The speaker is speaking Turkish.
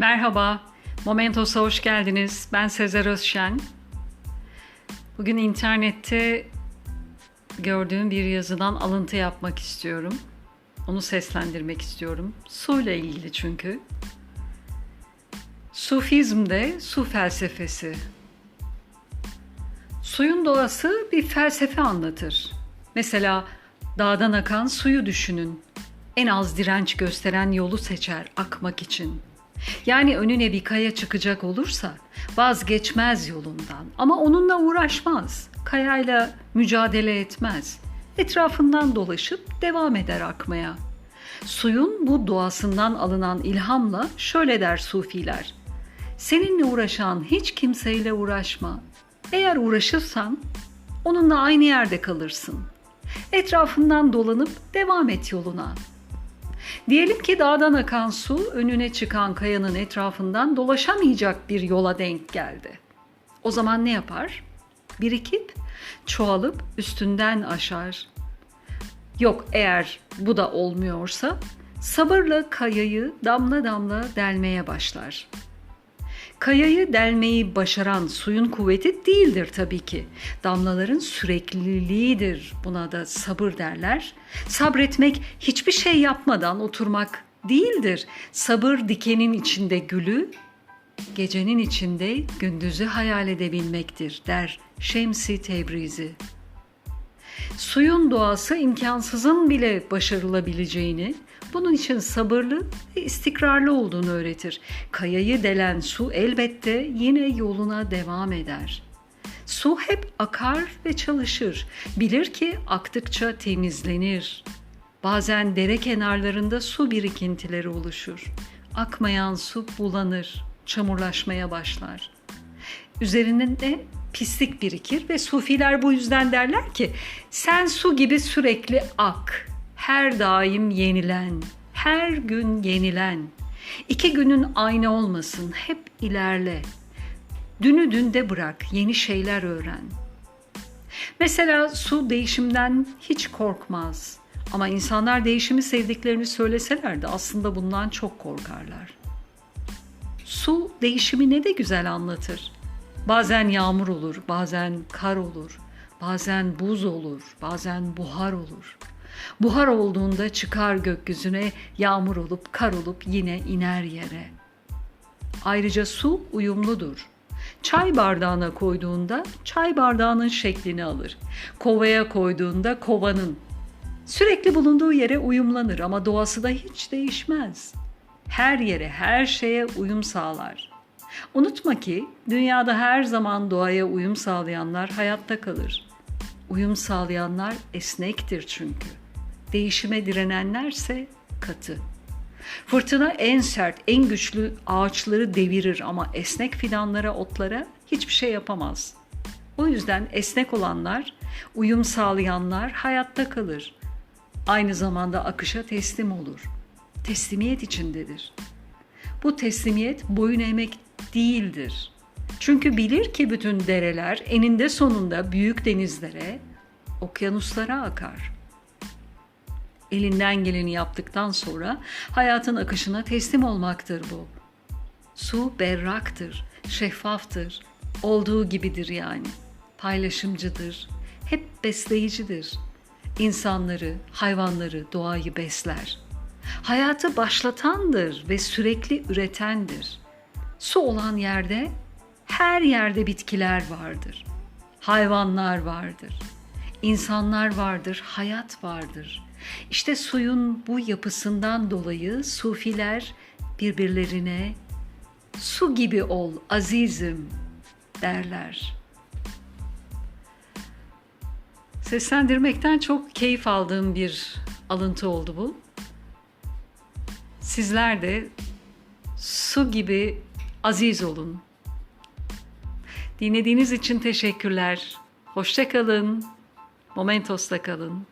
Merhaba, Momentos'a hoş geldiniz. Ben Sezer Özşen. Bugün internette gördüğüm bir yazıdan alıntı yapmak istiyorum. Onu seslendirmek istiyorum. Suyla ilgili çünkü. Sufizmde su felsefesi. Suyun doğası bir felsefe anlatır. Mesela dağdan akan suyu düşünün. En az direnç gösteren yolu seçer akmak için. Yani önüne bir kaya çıkacak olursa vazgeçmez yolundan ama onunla uğraşmaz. Kayayla mücadele etmez. Etrafından dolaşıp devam eder akmaya. Suyun bu doğasından alınan ilhamla şöyle der sufiler. Seninle uğraşan hiç kimseyle uğraşma. Eğer uğraşırsan onunla aynı yerde kalırsın. Etrafından dolanıp devam et yoluna. Diyelim ki dağdan akan su önüne çıkan kayanın etrafından dolaşamayacak bir yola denk geldi. O zaman ne yapar? Birikip, çoğalıp üstünden aşar. Yok eğer bu da olmuyorsa sabırla kayayı damla damla delmeye başlar. Kayayı delmeyi başaran suyun kuvveti değildir tabii ki. Damlaların sürekliliğidir. Buna da sabır derler. Sabretmek hiçbir şey yapmadan oturmak değildir. Sabır dikenin içinde gülü, gecenin içinde gündüzü hayal edebilmektir der Şemsi Tebrizi. Suyun doğası imkansızın bile başarılabileceğini, bunun için sabırlı ve istikrarlı olduğunu öğretir. Kayayı delen su elbette yine yoluna devam eder. Su hep akar ve çalışır. Bilir ki aktıkça temizlenir. Bazen dere kenarlarında su birikintileri oluşur. Akmayan su bulanır, çamurlaşmaya başlar. Üzerinde pislik birikir ve sufiler bu yüzden derler ki sen su gibi sürekli ak, her daim yenilen, her gün yenilen. İki günün aynı olmasın, hep ilerle. Dünü dünde bırak, yeni şeyler öğren. Mesela su değişimden hiç korkmaz. Ama insanlar değişimi sevdiklerini söyleseler de aslında bundan çok korkarlar. Su değişimi ne de güzel anlatır. Bazen yağmur olur, bazen kar olur, bazen buz olur, bazen buhar olur. Buhar olduğunda çıkar gökyüzüne, yağmur olup kar olup yine iner yere. Ayrıca su uyumludur. Çay bardağına koyduğunda çay bardağının şeklini alır. Kovaya koyduğunda kovanın. Sürekli bulunduğu yere uyumlanır ama doğası da hiç değişmez. Her yere, her şeye uyum sağlar. Unutma ki dünyada her zaman doğaya uyum sağlayanlar hayatta kalır. Uyum sağlayanlar esnektir çünkü. Değişime direnenlerse katı. Fırtına en sert, en güçlü ağaçları devirir ama esnek fidanlara, otlara hiçbir şey yapamaz. O yüzden esnek olanlar, uyum sağlayanlar hayatta kalır. Aynı zamanda akışa teslim olur. Teslimiyet içindedir. Bu teslimiyet boyun eğmek değildir. Çünkü bilir ki bütün dereler eninde sonunda büyük denizlere, okyanuslara akar. Elinden geleni yaptıktan sonra hayatın akışına teslim olmaktır bu. Su berraktır, şeffaftır, olduğu gibidir yani. Paylaşımcıdır, hep besleyicidir. İnsanları, hayvanları, doğayı besler. Hayatı başlatandır ve sürekli üretendir. Su olan yerde her yerde bitkiler vardır. Hayvanlar vardır. İnsanlar vardır, hayat vardır. İşte suyun bu yapısından dolayı sufiler birbirlerine su gibi ol azizim derler. Seslendirmekten çok keyif aldığım bir alıntı oldu bu. Sizler de su gibi aziz olun. Dinlediğiniz için teşekkürler. Hoşça kalın. Momentos'ta kalın.